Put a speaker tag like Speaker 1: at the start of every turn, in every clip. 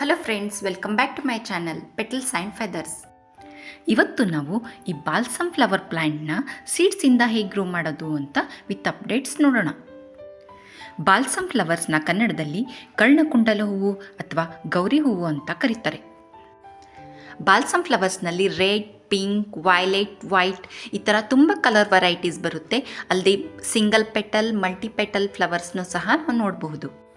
Speaker 1: Hello friends welcome back to my channel petals and feathers ಇವತ್ತು ನಾವು ಈ balsam flower ಪ್ಲ್ಯಾಂಟ್ನ ಸೀಡ್ಸಿಂದ ಹೇಗೆ ಗ್ರೋ ಮಾಡೋದು ಅಂತ ವಿತ್ ಅಪ್ಡೇಟ್ಸ್ ನೋಡೋಣ. ಬಾಲ್ಸಮ್ ಫ್ಲವರ್ಸ್ನ ಕನ್ನಡದಲ್ಲಿ ಕರ್ಣಕುಂಡಲ ಹೂವು ಅಥವಾ ಗೌರಿ ಹೂವು ಅಂತ ಕರೀತಾರೆ. ಬಾಲ್ಸಮ್ ಫ್ಲವರ್ಸ್ನಲ್ಲಿ ರೆಡ್ ಪಿಂಕ್ ವೈಲೆಟ್ ವೈಟ್ ಈ ಥರ ತುಂಬ ಕಲರ್ ವೆರೈಟೀಸ್ ಬರುತ್ತೆ. ಅಲ್ಲದೆ ಸಿಂಗಲ್ ಪೆಟಲ್ ಮಲ್ಟಿ ಪೆಟಲ್ ಫ್ಲವರ್ಸ್ನೂ ಸಹ ನಾವು ನೋಡಬಹುದು.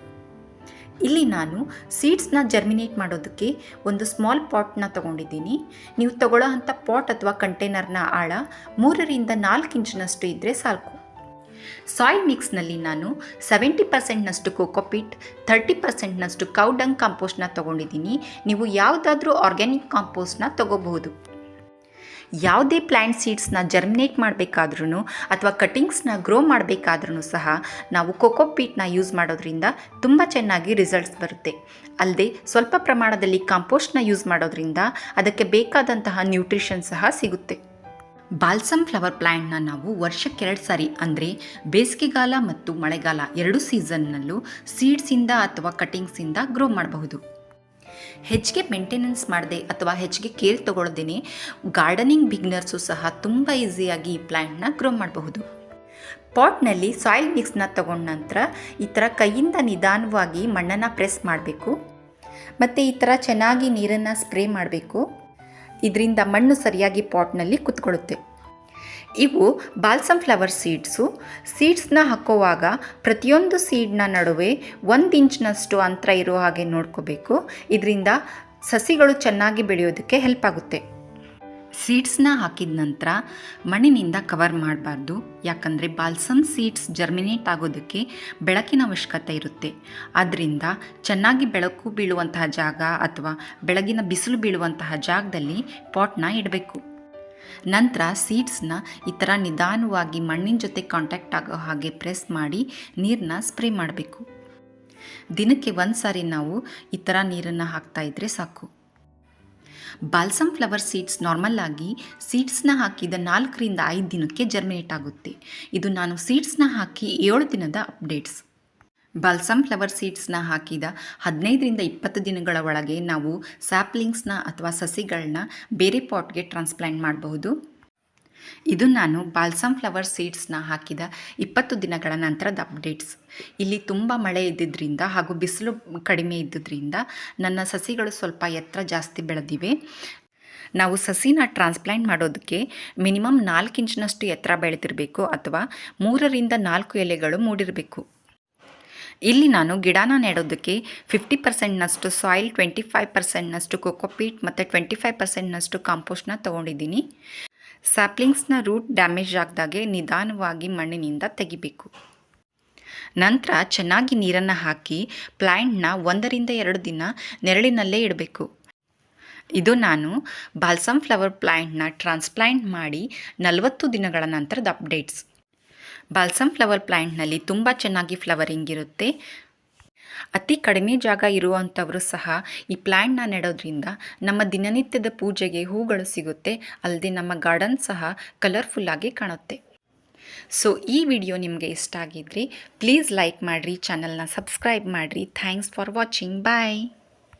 Speaker 1: ಇಲ್ಲಿ ನಾನು ಸೀಡ್ಸ್ನ ಜರ್ಮಿನೇಟ್ ಮಾಡೋದಕ್ಕೆ ಒಂದು ಸ್ಮಾಲ್ ಪಾಟ್ನ ತೊಗೊಂಡಿದ್ದೀನಿ. ನೀವು ತಗೊಳ್ಳೋ ಅಂಥ ಪಾಟ್ ಅಥವಾ ಕಂಟೈನರ್ನ ಆಳ ಮೂರರಿಂದ ನಾಲ್ಕು ಇಂಚಿನಷ್ಟು ಇದ್ದರೆ ಸಾಕು. ಸಾಯಿಲ್ ಮಿಕ್ಸ್ನಲ್ಲಿ ನಾನು ಸೆವೆಂಟಿ ಪರ್ಸೆಂಟ್ನಷ್ಟು ಕೋಕೋಪಿಟ್ ಥರ್ಟಿ ಪರ್ಸೆಂಟ್ನಷ್ಟು ಕೌಡಂಗ್ ಕಾಂಪೋಸ್ಟ್ನ ತೊಗೊಂಡಿದ್ದೀನಿ. ನೀವು ಯಾವುದಾದ್ರೂ ಆರ್ಗ್ಯಾನಿಕ್ ಕಾಂಪೋಸ್ಟ್ನ ತೊಗೋಬಹುದು. ಯಾವುದೇ ಪ್ಲ್ಯಾಂಟ್ ಸೀಡ್ಸ್ನ ಜರ್ಮಿನೇಟ್ ಮಾಡಬೇಕಾದ್ರೂ ಅಥವಾ ಕಟಿಂಗ್ಸ್ನ ಗ್ರೋ ಮಾಡಬೇಕಾದ್ರೂ ಸಹ ನಾವು ಕೊಕೊಪೀಟ್ನ ಯೂಸ್ ಮಾಡೋದ್ರಿಂದ ತುಂಬ ಚೆನ್ನಾಗಿ ರಿಸಲ್ಟ್ಸ್ ಬರುತ್ತೆ. ಅಲ್ಲದೆ ಸ್ವಲ್ಪ ಪ್ರಮಾಣದಲ್ಲಿ ಕಾಂಪೋಸ್ಟ್ನ ಯೂಸ್ ಮಾಡೋದ್ರಿಂದ ಅದಕ್ಕೆ ಬೇಕಾದಂತಹ ನ್ಯೂಟ್ರಿಷನ್ ಸಹ ಸಿಗುತ್ತೆ. ಬಾಲ್ಸಮ್ ಫ್ಲವರ್ ಪ್ಲ್ಯಾಂಟ್ನ ನಾವು ವರ್ಷಕ್ಕೆರಡು ಸಾರಿ ಅಂದರೆ ಬೇಸಿಗೆಗಾಲ ಮತ್ತು ಮಳೆಗಾಲ ಎರಡು ಸೀಸನ್ನಲ್ಲೂ ಸೀಡ್ಸಿಂದ ಅಥವಾ ಕಟಿಂಗ್ಸಿಂದ ಗ್ರೋ ಮಾಡಬಹುದು. ಹೆಚ್ಚಿಗೆ ಮೇಂಟೆನೆನ್ಸ್ ಮಾಡದೆ ಅಥವಾ ಹೆಚ್ಚಿಗೆ ಕೇರ್ ತೊಗೊಳ್ದೇನೆ ಗಾರ್ಡನಿಂಗ್ ಬಿಗ್ನರ್ಸು ಸಹ ತುಂಬ ಈಸಿಯಾಗಿ ಈ ಪ್ಲ್ಯಾಂಟ್ನ ಗ್ರೋ ಮಾಡಬಹುದು. ಪಾಟ್ನಲ್ಲಿ ಸಾಯಿಲ್ ಮಿಕ್ಸ್ನ ತಗೊಂಡ ನಂತರ ಈ ಥರ ಕೈಯಿಂದ ನಿಧಾನವಾಗಿ ಮಣ್ಣನ್ನು ಪ್ರೆಸ್ ಮಾಡಬೇಕು. ಮತ್ತು ಈ ಥರ ಚೆನ್ನಾಗಿ ನೀರನ್ನು ಸ್ಪ್ರೇ ಮಾಡಬೇಕು. ಇದರಿಂದ ಮಣ್ಣು ಸರಿಯಾಗಿ ಪಾಟ್ನಲ್ಲಿ ಕುತ್ಕೊಳ್ಳುತ್ತೆ. ಇವು ಬಾಲ್ಸಮ್ ಫ್ಲವರ್ ಸೀಡ್ಸು. ಸೀಡ್ಸ್ನ ಹಾಕೋವಾಗ ಪ್ರತಿಯೊಂದು ಸೀಡ್ನ ನಡುವೆ ಒಂದು ಇಂಚ್ನಷ್ಟು ಅಂತರ ಇರೋ ಹಾಗೆ ನೋಡ್ಕೋಬೇಕು. ಇದರಿಂದ ಸಸಿಗಳು ಚೆನ್ನಾಗಿ ಬೆಳೆಯೋದಕ್ಕೆ ಹೆಲ್ಪ್ ಆಗುತ್ತೆ. ಸೀಡ್ಸ್ನ ಹಾಕಿದ ನಂತರ ಮಣ್ಣಿನಿಂದ ಕವರ್ ಮಾಡಬಾರ್ದು. ಯಾಕಂದರೆ ಬಾಲ್ಸಮ್ ಸೀಡ್ಸ್ ಜರ್ಮಿನೇಟ್ ಆಗೋದಕ್ಕೆ ಬೆಳಕಿನ ಅವಶ್ಯಕತೆ ಇರುತ್ತೆ. ಆದ್ದರಿಂದ ಚೆನ್ನಾಗಿ ಬೆಳಕು ಬೀಳುವಂತಹ ಜಾಗ ಅಥವಾ ಬೆಳಗಿನ ಬಿಸಿಲು ಬೀಳುವಂತಹ ಜಾಗದಲ್ಲಿ ಪಾಟ್ನ ಇಡಬೇಕು. ನಂತರ ಸೀಡ್ಸ್ನ ಈ ಥರ ನಿಧಾನವಾಗಿ ಮಣ್ಣಿನ ಜೊತೆ ಕಾಂಟ್ಯಾಕ್ಟ್ ಆಗೋ ಹಾಗೆ ಪ್ರೆಸ್ ಮಾಡಿ ನೀರನ್ನ ಸ್ಪ್ರೇ ಮಾಡಬೇಕು. ದಿನಕ್ಕೆ ಒಂದು ಸಾರಿ ನಾವು ಈ ಥರ ನೀರನ್ನು ಹಾಕ್ತಾ ಇದ್ದರೆ ಸಾಕು. ಬಾಲ್ಸಮ್ ಫ್ಲವರ್ ಸೀಡ್ಸ್ ನಾರ್ಮಲ್ ಆಗಿ ಸೀಡ್ಸ್ನ ಹಾಕಿದ ನಾಲ್ಕರಿಂದ ಐದು ದಿನಕ್ಕೆ ಜರ್ಮಿನೇಟ್ ಆಗುತ್ತೆ. ಇದು ನಾನು ಸೀಡ್ಸ್ನ ಹಾಕಿ ಏಳು ದಿನದ ಅಪ್ಡೇಟ್ಸ್ ಬಾಲ್ಸಮ್ ಫ್ಲವರ್ ಸೀಡ್ಸ್ನ ಹಾಕಿದ ಹದಿನೈದರಿಂದ ಇಪ್ಪತ್ತು ದಿನಗಳ ಒಳಗೆ ನಾವು ಸ್ಯಾಪ್ಲಿಂಗ್ಸ್ನ ಅಥವಾ ಸಸಿಗಳನ್ನ ಬೇರೆ ಪಾಟ್ಗೆ ಟ್ರಾನ್ಸ್ಪ್ಲಾಂಟ್ ಮಾಡಬಹುದು. ಇದು ನಾನು ಬಾಲ್ಸಮ್ ಫ್ಲವರ್ ಸೀಡ್ಸ್ನ ಹಾಕಿದ ಇಪ್ಪತ್ತು ದಿನಗಳ ನಂತರದ ಅಪ್ಡೇಟ್ಸ್ ಇಲ್ಲಿ ತುಂಬ ಮಳೆ ಇದ್ದಿದ್ದರಿಂದ ಹಾಗೂ ಬಿಸಿಲು ಕಡಿಮೆ ಇದ್ದಿದ್ದರಿಂದ ನನ್ನ ಸಸಿಗಳು ಸ್ವಲ್ಪ ಎತ್ತರ ಜಾಸ್ತಿ ಬೆಳೆದಿವೆ. ನಾವು ಸಸಿನ ಟ್ರಾನ್ಸ್ಪ್ಲಾಂಟ್ ಮಾಡೋದಕ್ಕೆ ಮಿನಿಮಮ್ ನಾಲ್ಕು ಇಂಚಿನಷ್ಟು ಎತ್ತರ ಬೆಳೆದಿರಬೇಕು ಅಥವಾ ಮೂರರಿಂದ ನಾಲ್ಕು ಎಲೆಗಳು ಮೂಡಿರಬೇಕು. ಇಲ್ಲಿ ನಾನು ಗಿಡನ ನೆಡೋದಕ್ಕೆ ಫಿಫ್ಟಿ ಪರ್ಸೆಂಟ್ನಷ್ಟು ಸಾಯಿಲ್ ಟ್ವೆಂಟಿ ಫೈವ್ ಪರ್ಸೆಂಟ್ನಷ್ಟು ಕೊಕೊಪೀಟ್ ಮತ್ತು ಟ್ವೆಂಟಿ ಫೈವ್ ಪರ್ಸೆಂಟ್ನಷ್ಟು ಕಾಂಪೋಸ್ಟ್ನ ತೊಗೊಂಡಿದ್ದೀನಿ. ಸ್ಯಾಪ್ಲಿಂಗ್ಸ್ನ ರೂಟ್ ಡ್ಯಾಮೇಜ್ ಆಗದಾಗೆ ನಿಧಾನವಾಗಿ ಮಣ್ಣಿನಿಂದ ತೆಗಿಬೇಕು. ನಂತರ ಚೆನ್ನಾಗಿ ನೀರನ್ನು ಹಾಕಿ ಪ್ಲ್ಯಾಂಟ್ನ ಒಂದರಿಂದ ಎರಡು ದಿನ ನೆರಳಿನಲ್ಲೇ ಇಡಬೇಕು. ಇದು ನಾನು ಬಾಲ್ಸಮ್ ಫ್ಲವರ್ ಪ್ಲ್ಯಾಂಟ್ನ ಟ್ರಾನ್ಸ್ಪ್ಲ್ಯಾಂಟ್ ಮಾಡಿ ನಲವತ್ತು ದಿನಗಳ ನಂತರದ ಅಪ್ಡೇಟ್ಸ್ ಬಾಲ್ಸಮ್ ಫ್ಲವರ್ ಪ್ಲ್ಯಾಂಟ್ನಲ್ಲಿ ತುಂಬ ಚೆನ್ನಾಗಿ ಫ್ಲವರಿಂಗ್ ಇರುತ್ತೆ. ಅತಿ ಕಡಿಮೆ ಜಾಗ ಇರುವಂಥವರು ಸಹ ಈ ಪ್ಲ್ಯಾಂಟ್ನ ನೆಡೋದ್ರಿಂದ ನಮ್ಮ ದಿನನಿತ್ಯದ ಪೂಜೆಗೆ ಹೂಗಳು ಸಿಗುತ್ತೆ ಅಲ್ಲದೆ ನಮ್ಮ ಗಾರ್ಡನ್ ಸಹ ಕಲರ್ಫುಲ್ಲಾಗಿ ಕಾಣುತ್ತೆ. ಸೊ, ಈ ವಿಡಿಯೋ ನಿಮಗೆ ಇಷ್ಟ ಆಗಿದ್ರಿ ಪ್ಲೀಸ್ ಲೈಕ್ ಮಾಡಿರಿ, ಚಾನಲ್ನ ಸಬ್ಸ್ಕ್ರೈಬ್ ಮಾಡಿರಿ. Thanks for watching. ಬಾಯ್.